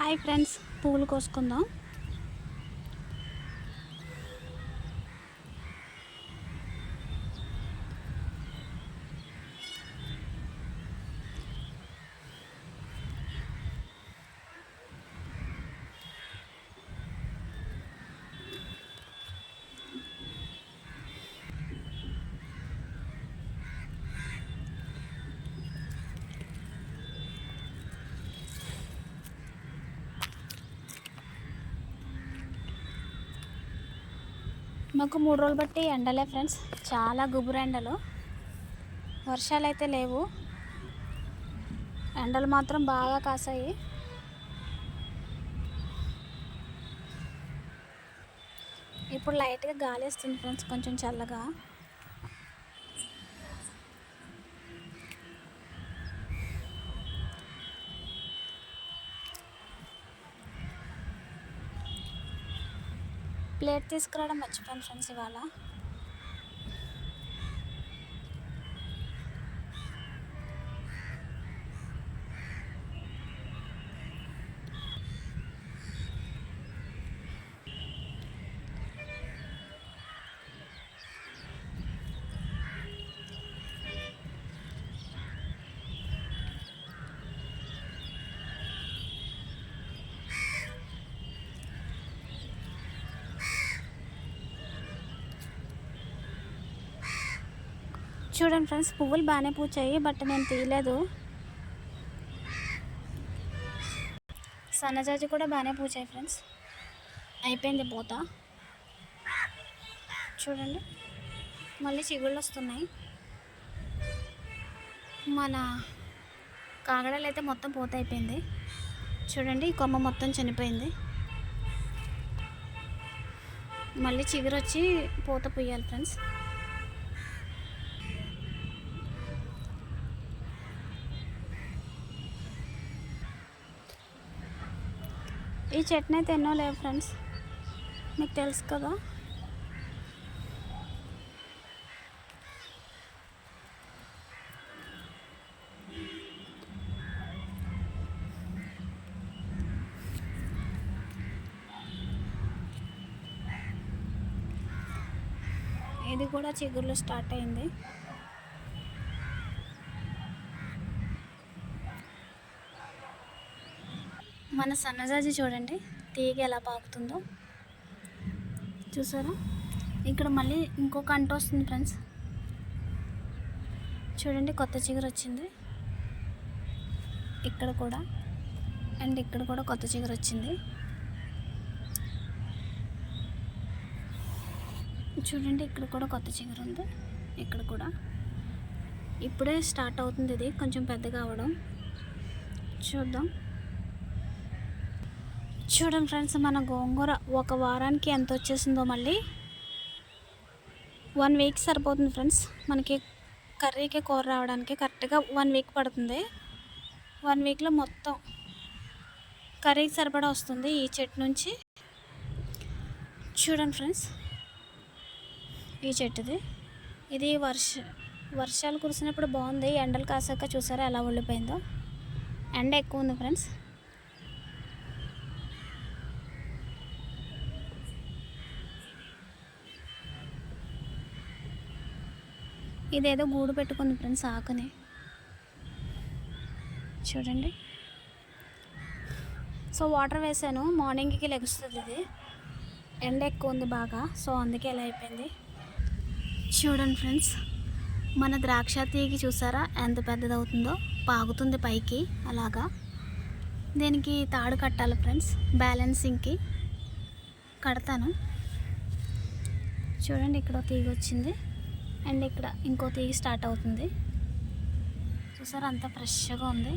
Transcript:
Hi friends పువ్వులు కోసుకుందాం. మాకు మూడు రోజులు బట్టి ఎండలే ఫ్రెండ్స్. చాలా గుబురు ఎండలు. వర్షాలు అయితే లేవు. ఎండలు మాత్రం బాగా కాసాయి. ఇప్పుడు లైట్గా గాలి వస్తుంది ఫ్రెండ్స్ కొంచెం చల్లగా. ప్లేట్ తీసుకురావడం మర్చిపోయాను ఫ్రెండ్స్ ఇవాళ. చూడండి ఫ్రెండ్స్ పువ్వులు బాగానే పూచాయి బట్ నేను తీయలేదు. సన్నజాజి కూడా బాగానే పూచాయి ఫ్రెండ్స్. అయిపోయింది పూత చూడండి మళ్ళీ చిగుళ్ళు వస్తున్నాయి. మన కాగడాలు అయితే మొత్తం పూత అయిపోయింది. చూడండి ఈ కొమ్మ మొత్తం చనిపోయింది. మళ్ళీ చిగురు వచ్చి పూత పుయ్యాలి ఫ్రెండ్స్. ఈ చట్నీ అయితే ఎన్నో లేవు ఫ్రెండ్స్. మీకు తెలుసు కదా. ఇది కూడా చిగుర్లు స్టార్ట్ అయింది. మన సన్నజాజి చూడండి తీగ ఎలా పాకుతుందో. చూసారా? ఇక్కడ మళ్ళీ ఇంకొక అంట వస్తుంది ఫ్రెండ్స్. చూడండి కొత్త చిగురు వచ్చింది. ఇక్కడ కూడా. అండ్ ఇక్కడ కూడా కొత్త చిగురు వచ్చింది. చూడండి ఇక్కడ కూడా కొత్త చిగురు ఉంది. ఇక్కడ కూడా. ఇప్పుడే స్టార్ట్ అవుతుంది ఇది కొంచెం పెద్దగా అవడం చూద్దాం. చూడండి ఫ్రెండ్స్ మన గోంగూర ఒక వారానికి ఎంత వచ్చేసిందో మళ్ళీ. వన్ వీక్ సరిపోతుంది ఫ్రెండ్స్. మనకి కర్రీకి కూర రావడానికి కరెక్ట్గా వన్ వీక్ పడుతుంది. వన్ వీక్లో మొత్తం కర్రీకి సరిపడా వస్తుంది ఈ చెట్టు నుంచి. చూడండి ఫ్రెండ్స్ ఈ చెట్టుది. ఇది వర్ష వర్షాలు కురిసినప్పుడు బాగుంది. ఎండలు కాసాక చూసారా ఎలా ఉండిపోయిందో. ఎండ ఎక్కువ ఉంది ఫ్రెండ్స్. ఇదేదో గూడు పెట్టుకుంది ఫ్రెండ్స్ ఆకుని. చూడండి. సో వాటర్ వేసాను. మార్నింగ్కి లెగుస్తుంది ఇది. ఎండ ఎక్కువ ఉంది బాగా సో అందుకే ఇలా అయిపోయింది. చూడండి ఫ్రెండ్స్ మన ద్రాక్ష తీగి చూసారా? ఎంత పెద్దది అవుతుందో పాగుతుంది పైకి అలాగా. దీనికి తాడు కట్టాలి ఫ్రెండ్స్ బ్యాలెన్సింగ్కి. కడతాను. చూడండి ఇక్కడ తీగ వచ్చింది. అండ్ ఇక్కడ ఇంకో తీగి స్టార్ట్ అవుతుంది. చూసారా అంత ఫ్రెష్గా ఉంది.